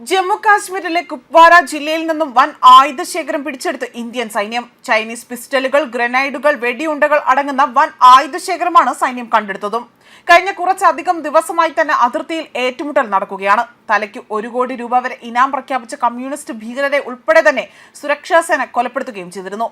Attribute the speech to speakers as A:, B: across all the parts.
A: ജമ്മു കാശ്മീരിലെ കുപ്വാര ജില്ലയിൽ നിന്നും വൻ ആയുധ ശേഖരം പിടിച്ചെടുത്ത് ഇന്ത്യൻ സൈന്യം. ചൈനീസ് പിസ്റ്റലുകൾ ഗ്രനൈഡുകൾ വെടിയുണ്ടകൾ അടങ്ങുന്ന വൻ ആയുധ ശേഖരമാണ് സൈന്യം കണ്ടെടുത്തതും. കഴിഞ്ഞ കുറച്ചധികം ദിവസമായി തന്നെ അതിർത്തിയിൽ ഏറ്റുമുട്ടൽ നടക്കുകയാണ്. തലയ്ക്ക് ഒരു കോടി രൂപ വരെ ഇനാം പ്രഖ്യാപിച്ച കമ്മ്യൂണിസ്റ്റ് ഭീകരരെ ഉൾപ്പെടെ തന്നെ സുരക്ഷാസേന കൊലപ്പെടുത്തുകയും ചെയ്തിരുന്നു.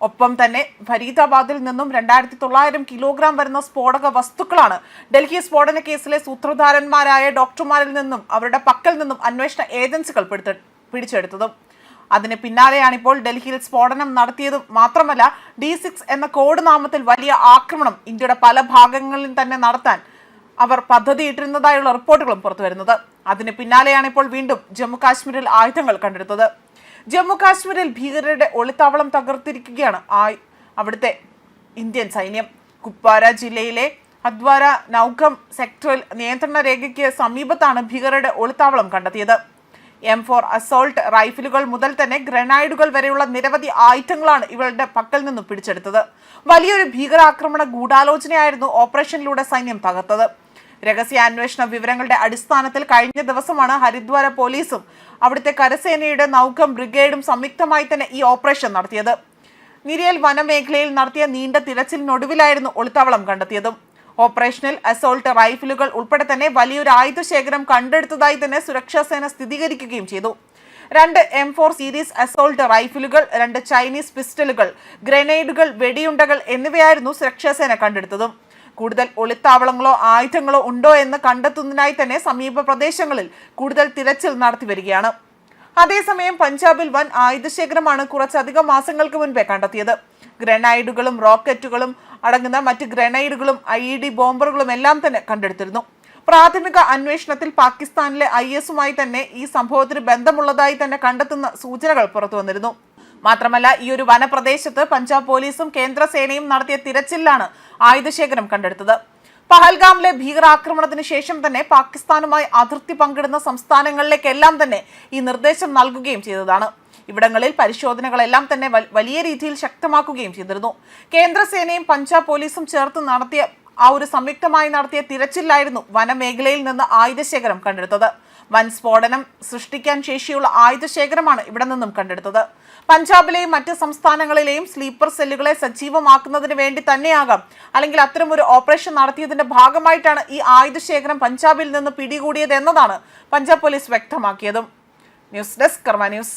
A: ഒപ്പം തന്നെ ഫരീദാബാദിൽ നിന്നും രണ്ടായിരത്തി തൊള്ളായിരം കിലോഗ്രാം വരുന്ന സ്ഫോടക വസ്തുക്കളാണ്. ഡൽഹി സ്ഫോടന കേസിലെ സൂത്രധാരന്മാരായ ഡോക്ടർമാരിൽ നിന്നും അവരുടെ പക്കൽ നിന്നും അന്വേഷണ ഏജൻസികൾ പിടിച്ചെടുത്തതും. അതിന് പിന്നാലെയാണ് ഇപ്പോൾ ഡൽഹിയിൽ സ്ഫോടനം നടത്തിയതും മാത്രമല്ല ഡി സിക്സ് എന്ന കോഡ് നാമത്തിൽ വലിയ ആക്രമണം ഇന്ത്യയുടെ പല ഭാഗങ്ങളിൽ തന്നെ നടത്താൻ അവർ പദ്ധതിയിട്ടിരുന്നതായുള്ള റിപ്പോർട്ടുകളും പുറത്തുവരുന്നത്. അതിന് പിന്നാലെയാണ് ഇപ്പോൾ വീണ്ടും ജമ്മു കാശ്മീരിൽ ആയുധങ്ങൾ കണ്ടെടുത്തത്. ജമ്മു കാശ്മീരിൽ ഭീകരരുടെ ഒളിത്താവളം തകർത്തിരിക്കുകയാണ്. ആ അവിടുത്തെ ഇന്ത്യൻ സൈന്യം കുപ്വാര ജില്ലയിലെ ഹദ്വാര നൌകം സെക്ടറിൽ നിയന്ത്രണ രേഖയ്ക്ക് സമീപത്താണ് ഭീകരരുടെ ഒളിത്താവളം കണ്ടെത്തിയത്. എം ഫോർ അസോൾട്ട് റൈഫിലുകൾ മുതൽ തന്നെ ഗ്രനൈഡുകൾ വരെയുള്ള നിരവധി ആയുധങ്ങളാണ് ഇവരുടെ പക്കൽ നിന്നും പിടിച്ചെടുത്തത്. വലിയൊരു ഭീകരാക്രമണ ഗൂഢാലോചനയായിരുന്നു ഓപ്പറേഷനിലൂടെ സൈന്യം തകർത്തത്. രഹസ്യാന്വേഷണ വിവരങ്ങളുടെ അടിസ്ഥാനത്തിൽ കഴിഞ്ഞ ദിവസമാണ് ഹരിദ്വാര പോലീസും അവിടുത്തെ കരസേനയുടെ നൌകം ബ്രിഗേഡും സംയുക്തമായി തന്നെ ഈ ഓപ്പറേഷൻ നടത്തിയത്. നിരിയൽ വനമേഖലയിൽ നടത്തിയ നീണ്ട തിരച്ചിലിനൊടുവിലായിരുന്നു ഒളിത്താവളം കണ്ടെത്തിയതും. ഓപ്പറേഷനിൽ അസോൾട്ട് റൈഫിലുകൾ ഉൾപ്പെടെ തന്നെ വലിയൊരു ആയുധ ശേഖരം കണ്ടെടുത്തതായി തന്നെ സുരക്ഷാ സേന സ്ഥിരീകരിക്കുകയും ചെയ്തു. രണ്ട് എം ഫോർ സീരീസ് അസോൾട്ട് റൈഫിലുകൾ രണ്ട് ചൈനീസ് പിസ്റ്റലുകൾ ഗ്രനേഡുകൾ വെടിയുണ്ടകൾ എന്നിവയായിരുന്നു സുരക്ഷാസേന കണ്ടെടുത്തതും. കൂടുതൽ ഒളിത്താവളങ്ങളോ ആയുധങ്ങളോ ഉണ്ടോ എന്ന് കണ്ടെത്തുന്നതിനായി തന്നെ സമീപ പ്രദേശങ്ങളിൽ കൂടുതൽ തിരച്ചിൽ നടത്തി വരികയാണ്. അതേസമയം പഞ്ചാബിൽ വൻ ആയുധശേഖരമാണ് കുറച്ചധികം മാസങ്ങൾക്ക് മുൻപേ കണ്ടെത്തിയത്. ഗ്രനൈഡുകളും റോക്കറ്റുകളും അടങ്ങുന്ന മറ്റ് ഗ്രനൈഡുകളും ഐ ഇ ഡി ബോംബറുകളും എല്ലാം തന്നെ കണ്ടെടുത്തിരുന്നു. പ്രാഥമിക അന്വേഷണത്തിൽ പാകിസ്ഥാനിലെ ഐ എസുമായി തന്നെ ഈ സംഭവത്തിന് ബന്ധമുള്ളതായി തന്നെ കണ്ടെത്തുന്ന സൂചനകൾ പുറത്തു വന്നിരുന്നു. മാത്രമല്ല ഈ ഒരു വനപ്രദേശത്ത് പഞ്ചാബ് പോലീസും കേന്ദ്രസേനയും നടത്തിയ തിരച്ചിലാണ് ആയുധശേഖരം കണ്ടെടുത്തത്. പഹൽഗാമിലെ ഭീകരാക്രമണത്തിന് ശേഷം തന്നെ പാകിസ്ഥാനുമായി അതിർത്തി പങ്കിടുന്ന സംസ്ഥാനങ്ങളിലേക്കെല്ലാം തന്നെ ഈ നിർദ്ദേശം നൽകുകയും ചെയ്തതാണ്. ഇവിടങ്ങളിൽ പരിശോധനകളെല്ലാം തന്നെ വലിയ രീതിയിൽ ശക്തമാക്കുകയും ചെയ്തിരുന്നു. കേന്ദ്രസേനയും പഞ്ചാബ് പോലീസും ചേർത്ത് നടത്തിയ ആ ഒരു സംയുക്തമായി നടത്തിയ തിരച്ചിലായിരുന്നു വനമേഖലയിൽ നിന്ന് ആയുധശേഖരം കണ്ടെടുത്തത്. വൻ സ്ഫോടനം സൃഷ്ടിക്കാൻ ശേഷിയുള്ള ആയുധശേഖരമാണ് ഇവിടെ നിന്നും കണ്ടെടുത്തത്. പഞ്ചാബിലെയും മറ്റ് സംസ്ഥാനങ്ങളിലെയും സ്ലീപ്പർ സെല്ലുകളെ സജീവമാക്കുന്നതിന് വേണ്ടി തന്നെയാകാം. അല്ലെങ്കിൽ അത്തരം ഒരു ഓപ്പറേഷൻ നടത്തിയതിന്റെ ഭാഗമായിട്ടാണ് ഈ ആയുധശേഖരം പഞ്ചാബിൽ നിന്ന് പിടികൂടിയത് എന്നതാണ് Punjab police വ്യക്തമാക്കിയതും. News desk Karma news.